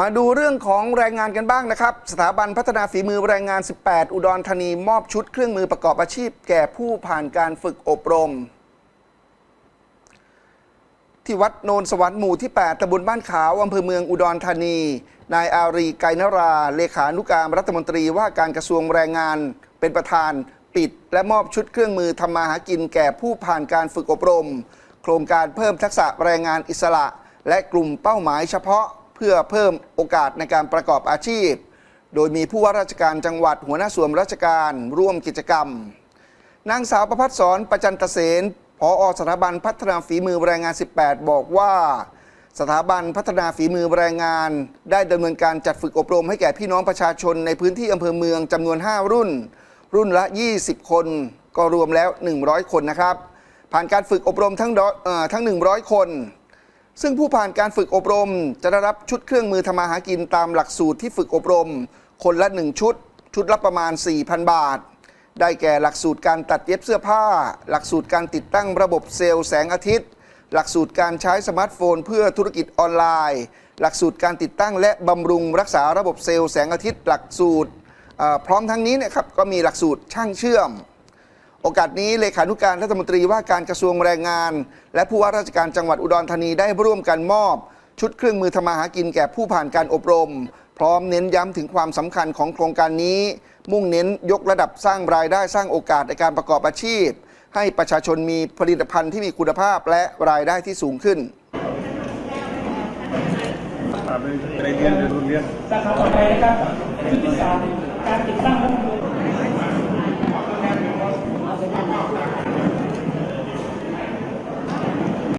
มาดูเรื่องของแรงงานกันบ้างนะครับ สถาบันพัฒนาฝีมือแรงงาน 18 อุดรธานีมอบชุดเครื่องมือประกอบอาชีพ แก่ผู้ผ่านการฝึกอบรม ที่วัดโนนสวรรค์หมู่ที่ 8ตำบลบ้านขาวอำเภอเมืองอุดรธานี นายอารีไกรนรา เลขานุการรัฐมนตรีว่าการกระทรวงแรงงานเป็นประธานปิด และมอบชุดเครื่องมือทำมาหากินแก่ผู้ผ่านการฝึกอบรม โครงการเพิ่มทักษะแรงงานอิสระ และกลุ่มเป้าหมายเฉพาะ พื่อเพิ่มโอกาสในการประกอบอาชีพ โดยมีผู้ว่าราชการจังหวัดหัวหน้าส่วนราชการร่วมกิจกรรม นางสาวประพัฒสอนประจันตเสนผอสถาบันพัฒนาฝีมือแรงงาน 18 บอกว่าสถาบันพัฒนาฝีมือแรงงาน ได้ดำเนินการจัดฝึกอบรมให้แก่พี่น้องประชาชนในพื้นที่อำเภอเมืองจำนวน 5 รุ่น รุ่นละ 20 คน ก็รวมแล้ว 100 คนนะครับ ผ่านการฝึกอบรมทั้งทั้ง 100 คน ซึ่งผู้ผ่านการฝึกอบรม จะได้รับชุดเครื่องมือทำมาหากินตามหลักสูตรที่ฝึกอบรม คนละ 1 ชุด ชุดละประมาณ 4,000 บาท ได้แก่หลักสูตรการตัดเย็บเสื้อผ้า หลักสูตรการติดตั้งระบบเซลล์แสงอาทิตย์ หลักสูตรการใช้สมาร์ทโฟน เพื่อธุรกิจออนไลน์ หลักสูตรการติดตั้งและบำรุงรักษาระบบเซลล์แสงอาทิตย์ หลักสูตรพร้อมทั้งนี้เนะครับก็มีหลักสูตรช่างเชื่อม โอกาสนี้เลขานุการรัฐมนตรีว่าการกระทรวงแรงงาน และผู้ว่าราชการจังหวัดอุดรธานีได้ร่วมกันมอบ ชุดเครื่องมือทำมาหากินแก่ผู้ผ่านการอบรม พร้อมเน้นย้ำถึงความสำคัญของโครงการนี้ มุ่งเน้นยกระดับสร้างรายได้สร้างโอกาสในการประกอบอาชีพ ให้ประชาชนมีผลิตภัณฑ์ที่มีคุณภาพและรายได้ที่สูงขึ้นในเรียนเรียนสาขาต่อไปนะครับชุดที่สามการติดตั้งระบบ